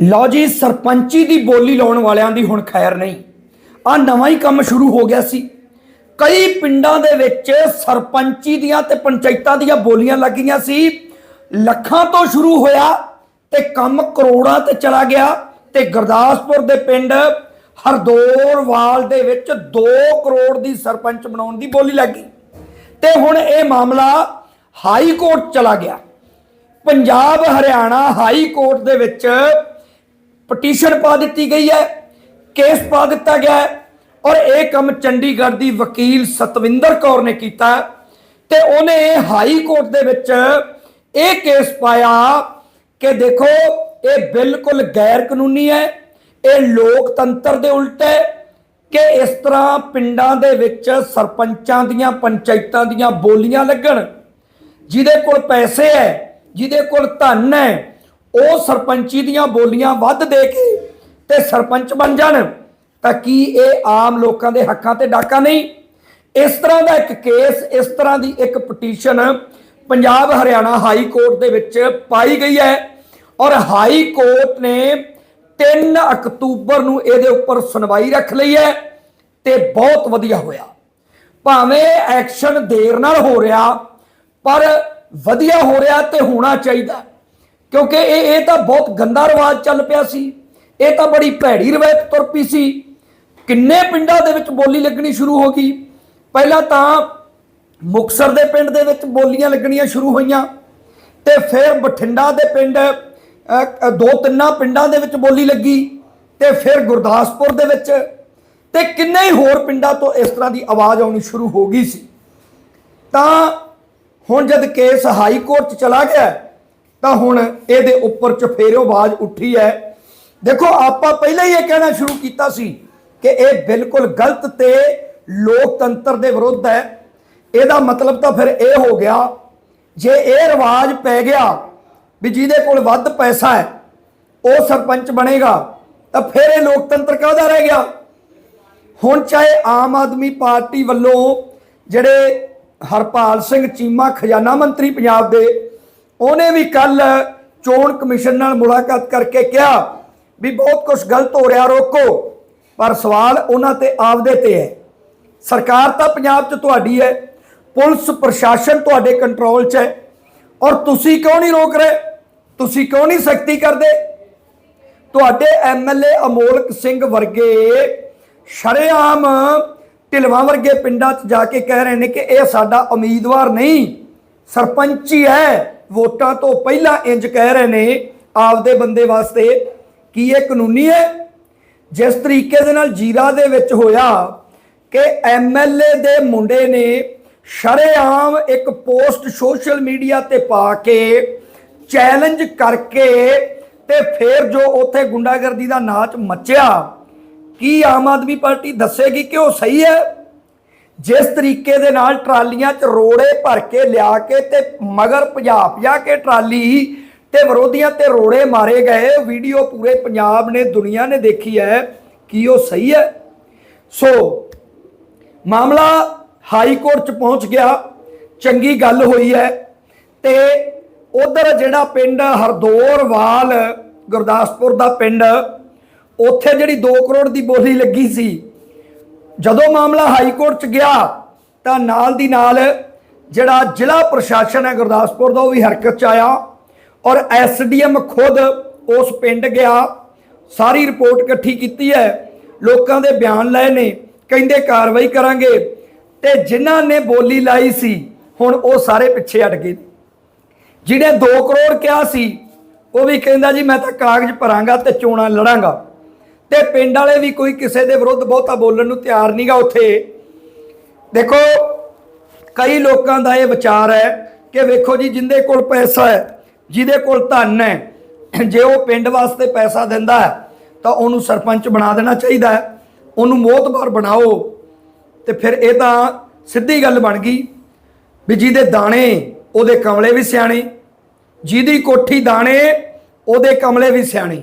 ਲਓ ਜੀ, ਸਰਪੰਚੀ ਦੀ ਬੋਲੀ ਲਾਉਣ ਵਾਲਿਆਂ ਦੀ ਹੁਣ ਖੈਰ ਨਹੀਂ। ਆ ਨਵਾਂ ਹੀ ਕੰਮ ਸ਼ੁਰੂ ਹੋ ਗਿਆ ਸੀ। ਕਈ ਪਿੰਡਾਂ ਦੇ ਵਿੱਚ ਸਰਪੰਚੀ ਦੀਆਂ ਤੇ ਪੰਚਾਇਤਾਂ ਦੀਆਂ ਬੋਲੀਆਂ ਲੱਗੀਆਂ ਸੀ। ਲੱਖਾਂ ਤੋਂ ਸ਼ੁਰੂ ਹੋਇਆ ਤੇ ਕੰਮ ਕਰੋੜਾਂ ਤੇ ਚਲਾ ਗਿਆ ਤੇ ਗੁਰਦਾਸਪੁਰ ਦੇ ਪਿੰਡ ਹਰਦੋਰਵਾਲ ਦੇ ਵਿੱਚ 2 ਕਰੋੜ ਦੀ ਸਰਪੰਚ ਬਣਾਉਣ ਦੀ ਬੋਲੀ ਲੱਗੀ ਤੇ ਹੁਣ ਇਹ ਮਾਮਲਾ ਹਾਈ ਕੋਰਟ ਚਲਾ ਗਿਆ। ਪੰਜਾਬ ਹਰਿਆਣਾ ਹਾਈ ਕੋਰਟ ਦੇ ਵਿੱਚ ਪਟੀਸ਼ਨ ਪਾ ਦਿੱਤੀ ਗਈ ਹੈ, ਕੇਸ ਪਾ ਦਿੱਤਾ ਗਿਆ ਹੈ ਔਰ ਇਹ ਕੰਮ ਚੰਡੀਗੜ੍ਹ ਦੀ ਵਕੀਲ ਸਤਵਿੰਦਰ ਕੌਰ ਨੇ ਕੀਤਾ ਤੇ ਉਹਨੇ ਹਾਈ ਕੋਰਟ ਦੇ ਵਿੱਚ ਇਹ ਕੇਸ ਪਾਇਆ ਕਿ ਦੇਖੋ, ਇਹ ਬਿਲਕੁਲ ਗੈਰ ਕਾਨੂੰਨੀ ਹੈ, ਇਹ ਲੋਕਤੰਤਰ ਦੇ ਉਲਟ ਹੈ ਕਿ ਇਸ ਤਰ੍ਹਾਂ ਪਿੰਡਾਂ ਦੇ ਵਿੱਚ ਸਰਪੰਚਾਂ ਦੀਆਂ ਪੰਚਾਇਤਾਂ ਦੀਆਂ ਬੋਲੀਆਂ ਲੱਗਣ, ਜਿਹਦੇ ਕੋਲ ਪੈਸੇ ਹੈ, ਜਿਹਦੇ ਕੋਲ ਧਨ ਹੈ ਉਹ ਸਰਪੰਚੀ ਦੀਆਂ ਬੋਲੀਆਂ ਵੱਧ ਦੇ ਕੇ ਤੇ ਸਰਪੰਚ ਬਣ ਜਾਣ, ਤਾਂ ਕੀ ਇਹ ਆਮ ਲੋਕਾਂ ਦੇ ਹੱਕਾਂ ਤੇ ਡਾਕਾ ਨਹੀਂ? ਇਸ ਤਰ੍ਹਾਂ ਦਾ ਇੱਕ ਕੇਸ, ਇਸ ਤਰ੍ਹਾਂ ਦੀ ਇੱਕ petition Punjab Haryana high court ਦੇ ਵਿੱਚ ਪਾਈ ਗਈ ਹੈ ਔਰ ਹਾਈ ਕੋਰਟ ਨੇ 3 ਅਕਤੂਬਰ ਨੂੰ ਇਹਦੇ ਉੱਪਰ ਸੁਣਵਾਈ ਰੱਖ ਲਈ ਹੈ ਤੇ ਬਹੁਤ ਵਧੀਆ ਹੋਇਆ। ਭਾਵੇਂ ਐਕਸ਼ਨ ਦੇਰ ਨਾਲ ਹੋ ਰਿਹਾ, ਪਰ ਵਧੀਆ ਹੋ ਰਿਹਾ ਤੇ ਹੋਣਾ ਚਾਹੀਦਾ। ਕਿਉਂਕਿ ਇਹ ਇਹ ਤਾਂ ਬਹੁਤ ਗੰਦਾ ਰਿਵਾਜ ਚੱਲ ਪਿਆ ਸੀ। ਇਹ ਤਾਂ ਬੜੀ ਭੈੜੀ ਰਵਾਇਤ ਤੁਰ ਪਈ ਸੀ। ਕਿੰਨੇ ਪਿੰਡਾਂ ਦੇ ਵਿੱਚ ਬੋਲੀ ਲੱਗਣੀ ਸ਼ੁਰੂ ਹੋ ਗਈ। ਪਹਿਲਾਂ ਤਾਂ ਮੁਕਸਰ ਦੇ ਪਿੰਡ ਦੇ ਵਿੱਚ ਬੋਲੀਆਂ ਲੱਗਣੀਆਂ ਸ਼ੁਰੂ ਹੋਈਆਂ ਤੇ ਫਿਰ ਬਠਿੰਡਾ ਦੇ ਪਿੰਡ ਦੋ ਤਿੰਨਾਂ ਪਿੰਡਾਂ ਦੇ ਵਿੱਚ ਬੋਲੀ ਲੱਗੀ ਤੇ ਫਿਰ ਗੁਰਦਾਸਪੁਰ ਦੇ ਵਿੱਚ ਤੇ ਕਿੰਨੇ ਹੀ ਹੋਰ ਪਿੰਡਾਂ ਤੋਂ ਇਸ ਤਰ੍ਹਾਂ ਦੀ ਆਵਾਜ਼ ਆਉਣੀ ਸ਼ੁਰੂ ਹੋ ਗਈ ਸੀ। ਤਾਂ ਹੁਣ ਜਦ ਕੇਸ ਹਾਈ ਕੋਰਟ ਚ ਚਲਾ ਗਿਆ ਤਾਂ ਹੁਣ ਇਹਦੇ ਉੱਪਰ ਚਫੇਰਿਓ ਆਵਾਜ਼ ਉੱਠੀ ਹੈ। ਦੇਖੋ, ਆਪਾਂ ਪਹਿਲਾਂ ਹੀ ਇਹ ਕਹਿਣਾ ਸ਼ੁਰੂ ਕੀਤਾ ਸੀ ਕਿ ਇਹ ਬਿਲਕੁਲ ਗਲਤ ਤੇ ਲੋਕਤੰਤਰ ਦੇ ਵਿਰੁੱਧ ਹੈ। ਇਹਦਾ ਮਤਲਬ ਤਾਂ ਫਿਰ ਇਹ ਹੋ ਗਿਆ, ਜੇ ਇਹ ਰਿਵਾਜ ਪੈ ਗਿਆ ਵੀ ਜਿਹਦੇ ਕੋਲ ਵੱਧ ਪੈਸਾ ਹੈ, ਉਹ ਸਰਪੰਚ ਬਣੇਗਾ, ਤਾਂ ਫਿਰ ਇਹ ਲੋਕਤੰਤਰ ਕਾਹਦਾ ਰਹਿ ਗਿਆ? ਹੁਣ ਚਾਹੇ ਆਮ ਆਦਮੀ ਪਾਰਟੀ ਵੱਲੋਂ ਜਿਹੜੇ ਹਰਪਾਲ ਸਿੰਘ ਚੀਮਾ, ਖਜ਼ਾਨਾ ਮੰਤਰੀ ਪੰਜਾਬ ਦੇ ਉਹਨੇ ਵੀ ਕੱਲ ਚੋਣ ਕਮਿਸ਼ਨ ਨਾਲ ਮੁਲਾਕਾਤ ਕਰਕੇ ਕਿਹਾ ਵੀ ਬਹੁਤ ਕੁਝ ਗਲਤ ਹੋ ਰਿਹਾ, ਰੋਕੋ। ਪਰ ਸਵਾਲ ਉਹਨਾਂ ਤੇ ਆਪਦੇ ਤੇ ਹੈ। ਸਰਕਾਰ ਤਾਂ ਪੰਜਾਬ 'ਚ ਤੁਹਾਡੀ ਹੈ, ਪੁਲਿਸ ਪ੍ਰਸ਼ਾਸਨ ਤੁਹਾਡੇ ਕੰਟਰੋਲ 'ਚ ਹੈ। ਔਰ ਤੁਸੀਂ ਕਿਉਂ ਨਹੀਂ ਰੋਕ ਰਹੇ? ਤੁਸੀਂ ਕਿਉਂ ਨਹੀਂ ਸਖਤੀ ਕਰਦੇ? ਤੁਹਾਡੇ ਐਮਐਲਏ ਅਮੋਲਕ ਸਿੰਘ ਵਰਗੇ ਸ਼ਰੇਆਮ ਢਿਲਵਾਂ ਵਰਗੇ ਪਿੰਡਾਂ 'ਚ ਜਾ ਕੇ ਕਹਿ ਰਹੇ ਨੇ ਕਿ ਇਹ ਸਾਡਾ ਉਮੀਦਵਾਰ ਨਹੀਂ, ਸਰਪੰਚ ਹੀ ਹੈ। ਵੋਟਾਂ ਤੋਂ ਪਹਿਲਾਂ ਇੰਜ ਕਹਿ ਰਹੇ ਨੇ ਆਪਦੇ ਬੰਦੇ ਵਾਸਤੇ ਕੀ ਇਹ ਕਾਨੂੰਨੀ ਹੈ। ਜਿਸ ਤਰੀਕੇ ਦੇ ਨਾਲ ਜੀਰਾ ਦੇ ਵਿੱਚ ਹੋਇਆ ਕਿ ਐਮਐਲਏ ਦੇ ਮੁੰਡੇ ਨੇ ਸ਼ਰੇਆਮ ਇੱਕ ਪੋਸਟ ਸੋਸ਼ਲ ਮੀਡੀਆ ਤੇ ਪਾ ਕੇ ਚੈਲੰਜ ਕਰਕੇ ਤੇ ਫਿਰ ਜੋ ਉੱਥੇ ਗੁੰਡਾਗਰਦੀ ਦਾ ਨਾਚ ਮੱਚਿਆ, ਕੀ ਆਮ ਆਦਮੀ ਪਾਰਟੀ ਦੱਸੇਗੀ ਕਿ ਉਹ ਸਹੀ ਹੈ? ਜਿਸ ਤਰੀਕੇ ਦੇ ਨਾਲ ਟਰਾਲੀਆਂ 'ਚ ਰੋੜੇ ਭਰ ਕੇ ਲਿਆ ਕੇ ਤੇ ਮਗਰ ਭਜਾ ਭਜਾ ਕੇ ਟਰਾਲੀ ਤੇ ਵਿਰੋਧੀਆਂ ਤੇ ਰੋੜੇ ਮਾਰੇ ਗਏ। ਵੀਡੀਓ ਪੂਰੇ ਪੰਜਾਬ ਨੇ, ਦੁਨੀਆ ਨੇ ਦੇਖੀ ਹੈ ਕੀ ਉਹ ਸਹੀ ਹੈ। ਸੋ, ਮਾਮਲਾ ਹਾਈ ਕੋਰਟ ਚ ਪਹੁੰਚ ਗਿਆ। ਚੰਗੀ ਗੱਲ ਹੋਈ ਹੈ। ਤੇ ਉਧਰ ਜਿਹੜਾ ਪਿੰਡ ਹਰਦੋਰਵਾਲ ਗੁਰਦਾਸਪੁਰ ਦਾ ਪਿੰਡ, ਉੱਥੇ ਜਿਹੜੀ 2 ਕਰੋੜ ਦੀ ਬੋਲੀ ਲੱਗੀ ਸੀ ਜਦੋਂ ਮਾਮਲਾ ਹਾਈ ਕੋਰਟ ਚ ਗਿਆ, ਤਾਂ ਨਾਲ ਦੀ ਨਾਲ ਜਿਹੜਾ ਜ਼ਿਲ੍ਹਾ ਪ੍ਰਸ਼ਾਸਨ ਹੈ ਗੁਰਦਾਸਪੁਰ ਦਾ, ਉਹ ਵੀ ਹਰਕਤ ਚ ਆਇਆ ਔਰ ਐਸਡੀਐਮ ਖੁਦ ਉਸ ਪਿੰਡ ਗਿਆ, ਸਾਰੀ ਰਿਪੋਰਟ ਇਕੱਠੀ ਕੀਤੀ ਹੈ। ਲੋਕਾਂ ਦੇ ਬਿਆਨ ਲਏ ਨੇ, ਕਹਿੰਦੇ ਕਾਰਵਾਈ ਕਰਾਂਗੇ ਤੇ ਜਿਨ੍ਹਾਂ ਨੇ ਬੋਲੀ ਲਾਈ ਸੀ, ਹੁਣ ਉਹ ਸਾਰੇ ਪਿੱਛੇ ਹਟ ਗਏ। ਜਿਹਨੇ 2 ਕਰੋੜ ਕਿਹਾ ਸੀ, ਉਹ ਵੀ ਕਹਿੰਦਾ ਜੀ ਮੈਂ ਤਾਂ ਕਾਗਜ਼ ਭਰਾਂਗਾ ਤੇ ਚੋਣਾਂ ਲੜਾਂਗਾ। ਤੇ ਪਿੰਡ ਵਾਲੇ ਵੀ ਕੋਈ ਕਿਸੇ ਦੇ ਵਿਰੁੱਧ ਬਹੁਤਾ ਬੋਲਣ ਨੂੰ ਤਿਆਰ ਨਹੀਂਗਾ ਉੱਥੇ। ਦੇਖੋ, ਕਈ ਲੋਕਾਂ ਦਾ ਇਹ ਵਿਚਾਰ ਹੈ ਕਿ ਵੇਖੋ ਜੀ, ਜਿੰਦੇ ਕੋਲ ਪੈਸਾ ਹੈ, ਜਿਹਦੇ ਕੋਲ ਧਨ ਹੈ, ਜੇ ਉਹ ਪਿੰਡ ਵਾਸਤੇ ਪੈਸਾ ਦਿੰਦਾ ਹੈ, ਤਾਂ ਉਹਨੂੰ ਸਰਪੰਚ ਬਣਾ ਦੇਣਾ ਚਾਹੀਦਾ ਹੈ, ਉਹਨੂੰ ਮੋਹਤਬਾਰ ਬਣਾਓ, ਤੇ ਫਿਰ ਇਹ ਤਾਂ ਸਿੱਧੀ ਗੱਲ ਬਣ ਗਈ ਵੀ ਜਿਹਦੇ ਦਾਣੇ, ਉਹਦੇ ਕਮਲੇ ਵੀ ਸਿਆਣੇ, ਜਿਹਦੀ ਕੋਠੀ ਦਾਣੇ, ਉਹਦੇ ਕਮਲੇ ਵੀ ਸਿਆਣੇ।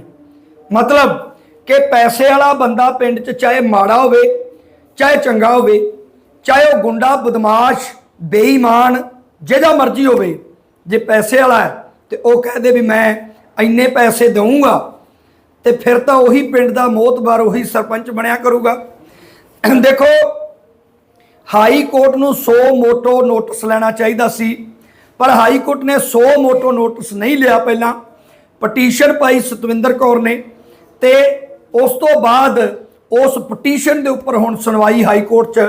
ਮਤਲਬ ਕਿ ਪੈਸੇ ਵਾਲਾ ਬੰਦਾ ਪਿੰਡ 'ਚ ਚਾਹੇ ਮਾੜਾ ਹੋਵੇ, ਚਾਹੇ ਚੰਗਾ ਹੋਵੇ, ਚਾਹੇ ਉਹ ਗੁੰਡਾ, ਬਦਮਾਸ਼, ਬੇਈਮਾਨ, ਜਿਹਦਾ ਮਰਜ਼ੀ ਹੋਵੇ, ਜੇ ਪੈਸੇ ਵਾਲਾ ਹੈ, ਤੇ ਉਹ ਕਹਦੇ ਵੀ ਮੈਂ ਇੰਨੇ ਪੈਸੇ ਦਊਂਗਾ, ਤੇ ਫਿਰ ਤਾਂ ਉਹੀ ਪਿੰਡ ਦਾ ਮੋਤਬਾਰ, ਉਹੀ ਸਰਪੰਚ ਬਣਿਆ ਕਰੂਗਾ। ਦੇਖੋ, ਹਾਈ ਕੋਰਟ ਨੂੰ 100 ਮੋਟੋ ਨੋਟਿਸ ਲੈਣਾ ਚਾਹੀਦਾ ਸੀ, ਪਰ ਹਾਈ ਕੋਰਟ ਨੇ 100 ਮੋਟੋ ਨੋਟਿਸ ਨਹੀਂ ਲਿਆ ਪਹਿਲਾਂ। ਪਟੀਸ਼ਨ ਪਾਈ ਸਤਵਿੰਦਰ ਕੌਰ ਨੇ, ਤੇ ਉਸ ਤੋਂ ਬਾਅਦ ਉਸ ਪਟੀਸ਼ਨ ਦੇ ਉੱਪਰ ਹੁਣ ਸੁਣਵਾਈ ਹਾਈ ਕੋਰਟ 'ਚ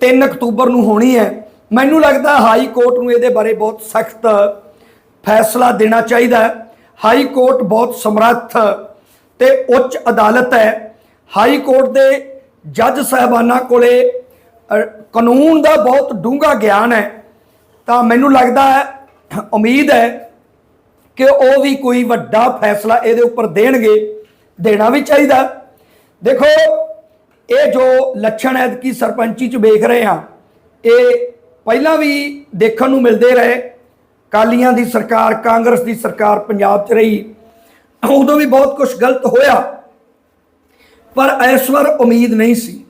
3 ਅਕਤੂਬਰ ਨੂੰ ਹੋਣੀ ਹੈ। ਮੈਨੂੰ ਲੱਗਦਾ ਹਾਈ ਕੋਰਟ ਨੂੰ ਇਹਦੇ ਬਾਰੇ ਬਹੁਤ ਸਖਤ ਫੈਸਲਾ ਦੇਣਾ ਚਾਹੀਦਾ ਹੈ। ਹਾਈ ਕੋਰਟ ਬਹੁਤ ਸਮਰੱਥ ਤੇ ਉੱਚ ਅਦਾਲਤ ਹੈ। ਹਾਈ ਕੋਰਟ ਦੇ ਜੱਜ ਸਾਹਿਬਾਨਾਂ ਕੋਲੇ ਕਾਨੂੰਨ ਦਾ ਬਹੁਤ ਡੂੰਘਾ ਗਿਆਨ ਹੈ। ਤਾਂ ਮੈਨੂੰ ਲੱਗਦਾ ਹੈ, ਉਮੀਦ ਹੈ ਕਿ ਉਹ ਵੀ ਕੋਈ ਵੱਡਾ ਫੈਸਲਾ ਇਹਦੇ ਉੱਪਰ ਦੇਣਗੇ। ਦੇਣਾ ਵੀ ਚਾਹੀਦਾ। ਦੇਖੋ, ਇਹ ਜੋ ਲੱਛਣ ਐਤਕੀ ਸਰਪੰਚੀ ਚ ਵੇਖ ਰਹੇ ਆ ਇਹ ਪਹਿਲਾਂ ਵੀ ਦੇਖਣ ਨੂੰ ਮਿਲਦੇ ਰਹੇ। ਕਾਲੀਆਂ ਦੀ ਸਰਕਾਰ, ਕਾਂਗਰਸ ਦੀ ਸਰਕਾਰ ਪੰਜਾਬ ਚ ਰਹੀ। ਉਦੋਂ ਵੀ ਬਹੁਤ ਕੁਝ ਗਲਤ ਹੋਇਆ। ਪਰ ਇਸ ਵਾਰ ਉਮੀਦ ਨਹੀਂ ਸੀ।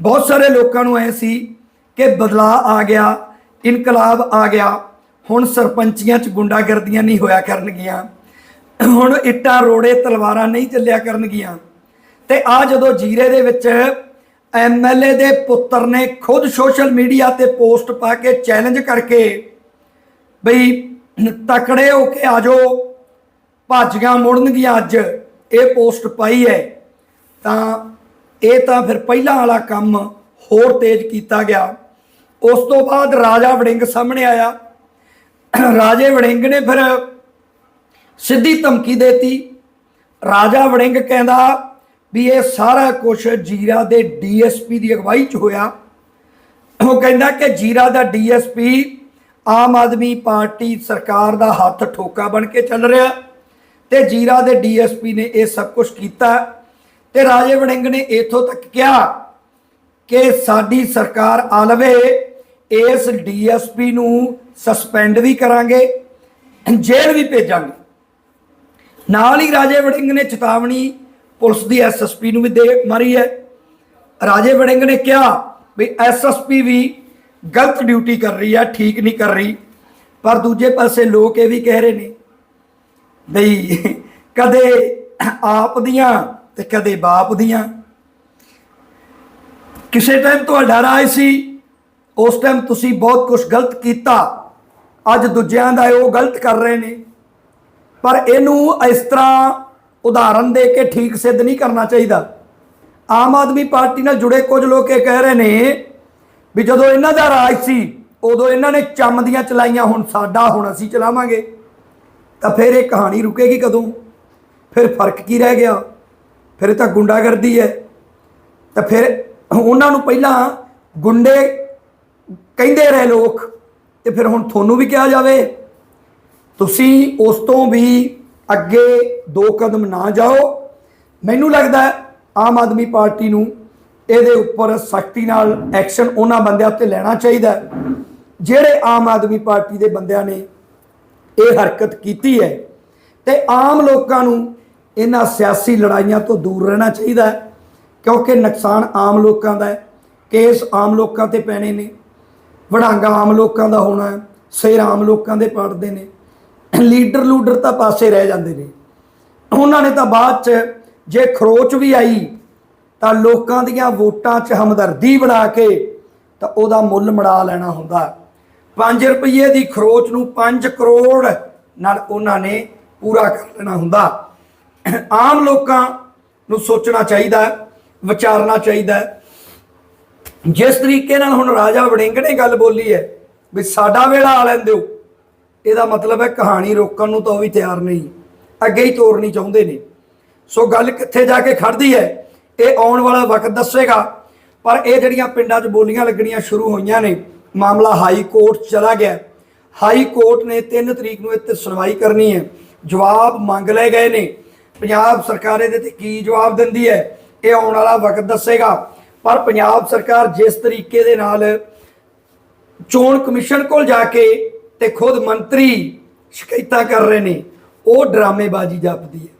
ਬਹੁਤ ਸਾਰੇ ਲੋਕਾਂ ਨੂੰ ਐ ਸੀ ਕਿ ਬਦਲਾਅ ਆ ਗਿਆ, ਇਨਕਲਾਬ ਆ ਗਿਆ। ਹੁਣ ਸਰਪੰਚੀਆਂ 'ਚ ਗੁੰਡਾਗਰਦੀਆਂ ਨਹੀਂ ਹੋਇਆ ਕਰਨਗੀਆਂ। ਹੁਣ ਇੱਟਾਂ, ਰੋੜੇ, ਤਲਵਾਰਾਂ ਨਹੀਂ ਚੱਲਿਆ ਕਰਨਗੀਆਂ। ਤੇ ਆ ਜਦੋਂ ਜੀਰੇ ਦੇ ਵਿੱਚ ਐਮਐਲਏ ਦੇ ਪੁੱਤਰ ਨੇ ਖੁਦ ਸੋਸ਼ਲ ਮੀਡੀਆ ਤੇ ਪੋਸਟ ਪਾ ਕੇ ਚੈਲੰਜ ਕਰਕੇ ਬਈ, ਤਕੜੇ ਹੋ ਕੇ ਆਜੋ ਭਾਜੀਆਂ ਮੁੜਨਗੀਆਂ ਅੱਜ, ਇਹ ਪੋਸਟ ਪਾਈ ਹੈ। ਤਾਂ ਇਹ ਤਾਂ ਫਿਰ ਪਹਿਲਾਂ ਵਾਲਾ ਕੰਮ ਹੋਰ ਤੇਜ਼ ਕੀਤਾ ਗਿਆ। ਉਸ ਤੋਂ ਬਾਅਦ ਰਾਜਾ ਵੜਿੰਗ ਸਾਹਮਣੇ ਆਇਆ। ਰਾਜੇ ਵੜਿੰਗ ਨੇ ਫਿਰ ਸਿੱਧੀ ਧਮਕੀ ਦੇਤੀ। ਰਾਜਾ ਵੜਿੰਗ ਕਹਿੰਦਾ ਵੀ ਇਹ ਸਾਰਾ ਕੁਝ ਜੀਰਾ ਦੇ ਡੀਐਸਪੀ ਦੀ ਅਗਵਾਈ 'ਚ ਹੋਇਆ। ਉਹ ਕਹਿੰਦਾ ਕਿ ਜੀਰਾ ਦਾ ਡੀਐਸਪੀ ਆਮ ਆਦਮੀ ਪਾਰਟੀ ਸਰਕਾਰ ਦਾ ਹੱਥ ਠੋਕਾ ਬਣ ਕੇ ਚੱਲ ਰਿਹਾ ਤੇ ਜੀਰਾ ਦੇ ਡੀਐਸਪੀ ਨੇ ਇਹ ਸਭ ਕੁਝ ਕੀਤਾ ਤੇ ਰਾਜੇ ਵੜਿੰਗ ਨੇ ਇਥੋਂ ਤੱਕ ਕਿਹਾ ਕਿ ਸਾਡੀ ਸਰਕਾਰ ਆ ਲਵੇ, ਇਸ ਡੀਐਸਪੀ ਨੂੰ ਸਸਪੈਂਡ ਵੀ ਕਰਾਂਗੇ, ਜੇਲ੍ਹ ਵੀ ਭੇਜਾਂਗੇ। ਨਾਲ ਹੀ ਰਾਜੇ ਵੜਿੰਗ ਨੇ ਚੇਤਾਵਨੀ ਪੁਲਿਸ ਦੀ ਐਸਐਸਪੀ ਨੂੰ ਵੀ ਦੇ ਮਾਰੀ ਹੈ। ਰਾਜੇ ਵੜਿੰਗ ਨੇ ਕਿਹਾ ਵੀ ਐਸਐਸਪੀ ਵੀ ਗਲਤ ਡਿਊਟੀ ਕਰ ਰਹੀ ਹੈ, ਠੀਕ ਨਹੀਂ ਕਰ ਰਹੀ। ਪਰ ਦੂਜੇ ਪਾਸੇ ਲੋਕ ਇਹ ਵੀ ਕਹਿ ਰਹੇ ਨੇ ਬਈ ਕਦੇ ਆਪ ਦੀਆਂ ਤੇ ਕਦੇ ਬਾਪ ਦੀਆਂ। ਕਿਸੇ ਟਾਈਮ ਤੁਹਾਡਾ ਰਾਜ ਸੀ, ਉਸ ਟਾਈਮ ਤੁਸੀਂ ਬਹੁਤ ਕੁਝ ਗਲਤ ਕੀਤਾ। ਅੱਜ ਦੂਜਿਆਂ ਦਾ ਉਹ ਗਲਤ ਕਰ ਰਹੇ ਨੇ। ਪਰ ਇਹਨੂੰ ਇਸ ਤਰ੍ਹਾਂ ਉਦਾਹਰਨ ਦੇ ਕੇ ਠੀਕ ਸਿੱਧ ਨਹੀਂ ਕਰਨਾ ਚਾਹੀਦਾ। ਆਮ ਆਦਮੀ ਪਾਰਟੀ ਨਾਲ ਜੁੜੇ ਕੁਝ ਲੋਕ ਇਹ ਕਹਿ ਰਹੇ ਨੇ ਵੀ ਜਦੋਂ ਇਹਨਾਂ ਦਾ ਰਾਜ ਸੀ, ਉਦੋਂ ਇਹਨਾਂ ਨੇ ਚੰਮ ਦੀਆਂ ਚਲਾਈਆਂ, ਹੁਣ ਸਾਡਾ, ਹੁਣ ਅਸੀਂ ਚਲਾਵਾਂਗੇ। ਤਾਂ ਫਿਰ ਇਹ ਕਹਾਣੀ ਰੁਕੇਗੀ ਕਦੋਂ? ਫਿਰ ਫ਼ਰਕ ਕੀ ਰਹਿ ਗਿਆ? ਫਿਰ ਇਹ ਤਾਂ ਗੁੰਡਾਗਰਦੀ ਹੈ। ਤਾਂ ਫਿਰ ਉਹਨਾਂ ਨੂੰ ਪਹਿਲਾਂ ਗੁੰਡੇ ਕਹਿੰਦੇ ਰਹੇ ਲੋਕ, ਤੇ ਫਿਰ ਹੁਣ ਤੁਹਾਨੂੰ ਵੀ ਕਿਹਾ ਜਾਵੇ। ਤੁਸੀਂ ਉਸ ਤੋਂ ਵੀ ਅੱਗੇ ਦੋ ਕਦਮ ਨਾ ਜਾਓ। ਮੈਨੂੰ ਲੱਗਦਾ ਆਮ ਆਦਮੀ ਪਾਰਟੀ ਨੂੰ ਇਹਦੇ ਉੱਪਰ ਸਖਤੀ ਨਾਲ ਐਕਸ਼ਨ ਉਹਨਾਂ ਬੰਦਿਆਂ ਉੱਤੇ ਲੈਣਾ ਚਾਹੀਦਾ ਜਿਹੜੇ ਆਮ ਆਦਮੀ ਪਾਰਟੀ ਦੇ ਬੰਦਿਆਂ ਨੇ ਇਹ ਹਰਕਤ ਕੀਤੀ ਹੈ, ਤੇ ਆਮ ਲੋਕਾਂ ਨੂੰ ਇਹਨਾਂ ਸਿਆਸੀ ਲੜਾਈਆਂ ਤੋਂ ਦੂਰ ਰਹਿਣਾ ਚਾਹੀਦਾ ਹੈ, ਕਿਉਂਕਿ ਨੁਕਸਾਨ ਆਮ ਲੋਕਾਂ ਦਾ ਹੈ, ਕੇਸ ਆਮ ਲੋਕਾਂ ਤੇ ਪੈਣੇ ਨੇ, ਵੜਾਂਗਾ ਆਮ ਲੋਕਾਂ ਦਾ ਹੋਣਾ ਹੈ, ਸਿਰ ਆਮ ਲੋਕਾਂ ਦੇ ਪੜਦੇ ਨੇ। ਲੀਡਰ ਲੂਡਰ ਤਾਂ ਪਾਸੇ ਰਹਿ ਜਾਂਦੇ ਨੇ। ਉਹਨਾਂ ਨੇ ਤਾਂ ਬਾਅਦ ਚ ਜੇ ਖਰੋਚ ਵੀ ਆਈ, ਤਾਂ ਲੋਕਾਂ ਦੀਆਂ ਵੋਟਾਂ 'ਚ ਹਮਦਰਦੀ ਬਣਾ ਕੇ ਤਾਂ ਉਹਦਾ ਮੁੱਲ ਮੜਾ ਲੈਣਾ ਹੁੰਦਾ। 5 ਰੁਪਏ ਦੀ ਖਰੋਚ ਨੂੰ 5 ਕਰੋੜ ਨਾਲ ਉਹਨਾਂ ਨੇ ਪੂਰਾ ਕਰ ਲੈਣਾ ਹੁੰਦਾ। ਆਮ ਲੋਕਾਂ ਨੂੰ ਸੋਚਣਾ ਚਾਹੀਦਾ, ਵਿਚਾਰਨਾ ਚਾਹੀਦਾ। ਜਿਸ ਤਰੀਕੇ ਨਾਲ ਹੁਣ ਰਾਜਾ ਵੜਿੰਗ ਨੇ ਗੱਲ ਬੋਲੀ ਹੈ, ਵੀ ਸਾਡਾ ਵੇਲਾ ਆ ਲੈਂਦੇ ਹੋ। ਇਹਦਾ ਮਤਲਬ ਹੈ ਕਹਾਣੀ ਰੋਕਣ ਨੂੰ ਤਾਂ ਉਹ ਵੀ ਤਿਆਰ ਨਹੀਂ, ਅੱਗੇ ਹੀ ਤੋਰਨੀ ਚਾਹੁੰਦੇ ਨੇ। ਸੋ ਗੱਲ ਕਿੱਥੇ ਜਾ ਕੇ ਖੜਦੀ ਹੈ, ਇਹ ਆਉਣ ਵਾਲਾ ਵਕਤ ਦੱਸੇਗਾ, ਪਰ ਇਹ ਜਿਹੜੀਆਂ ਪਿੰਡਾਂ 'ਚ ਬੋਲੀਆਂ ਲੱਗਣੀਆਂ ਸ਼ੁਰੂ ਹੋਈਆਂ ਨੇ, ਮਾਮਲਾ ਹਾਈ ਕੋਰਟ 'ਚ ਚਲਾ ਗਿਆ। ਹਾਈ ਕੋਰਟ ਨੇ 3 ਤਰੀਕ ਨੂੰ ਇਹ 'ਤੇ ਸੁਣਵਾਈ ਕਰਨੀ ਹੈ। ਜਵਾਬ ਮੰਗ ਲਏ ਗਏ ਨੇ। ਪੰਜਾਬ ਸਰਕਾਰ ਇਹਦੇ ਤੇ ਕੀ ਜਵਾਬ ਦਿੰਦੀ ਹੈ, ਇਹ ਆਉਣ ਵਾਲਾ ਵਕਤ ਦੱਸੇਗਾ। ਪਰ ਪੰਜਾਬ ਸਰਕਾਰ ਜਿਸ ਤਰੀਕੇ ਦੇ ਨਾਲ ਚੋਣ ਕਮਿਸ਼ਨ ਕੋਲ ਜਾ ਕੇ ਤੇ ਖੁਦ ਮੰਤਰੀ ਸ਼ਿਕਾਇਤਾਂ ਕਰ ਰਹੇ ਨੇ, ਉਹ ਡਰਾਮੇਬਾਜ਼ੀ ਜਾਪਦੀ ਹੈ।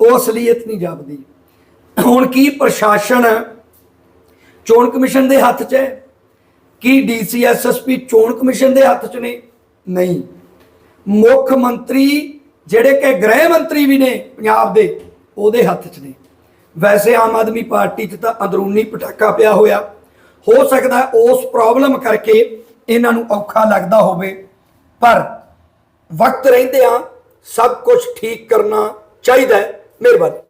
ਉਹ ਅਸਲੀਅਤ ਨਹੀਂ ਜਾਪਦੀ। ਹੁਣ ਕੀ ਪ੍ਰਸ਼ਾਸਨ ਚੋਣ ਕਮਿਸ਼ਨ ਦੇ ਹੱਥ 'ਚ ਹੈ? ਕੀ ਡੀਸੀਐਸਐਸਪੀ ਚੋਣ ਕਮਿਸ਼ਨ ਦੇ ਹੱਥ 'ਚ ਨੇ? ਨਹੀਂ। ਮੁੱਖ ਮੰਤਰੀ ਜਿਹੜੇ ਕਿ ਗ੍ਰਹਿ ਮੰਤਰੀ ਵੀ ਨੇ ਪੰਜਾਬ ਦੇ, ਉਹਦੇ ਹੱਥ 'ਚ ਨੇ। ਵੈਸੇ ਆਮ ਆਦਮੀ ਪਾਰਟੀ 'ਚ ਤਾਂ ਅੰਦਰੂਨੀ ਪਟਾਕਾ ਪਿਆ ਹੋਇਆ। ਹੋ ਸਕਦਾ ਉਸ ਪ੍ਰੋਬਲਮ ਕਰਕੇ ਇਹਨਾਂ ਨੂੰ ਔਖਾ ਲੱਗਦਾ ਹੋਵੇ। ਪਰ ਵਕਤ ਰਹਿੰਦੇ ਆ ਸਭ ਕੁਝ ਠੀਕ ਕਰਨਾ ਚਾਹੀਦਾ ਹੈ। ਮਿਹਰਬਾਨੀ।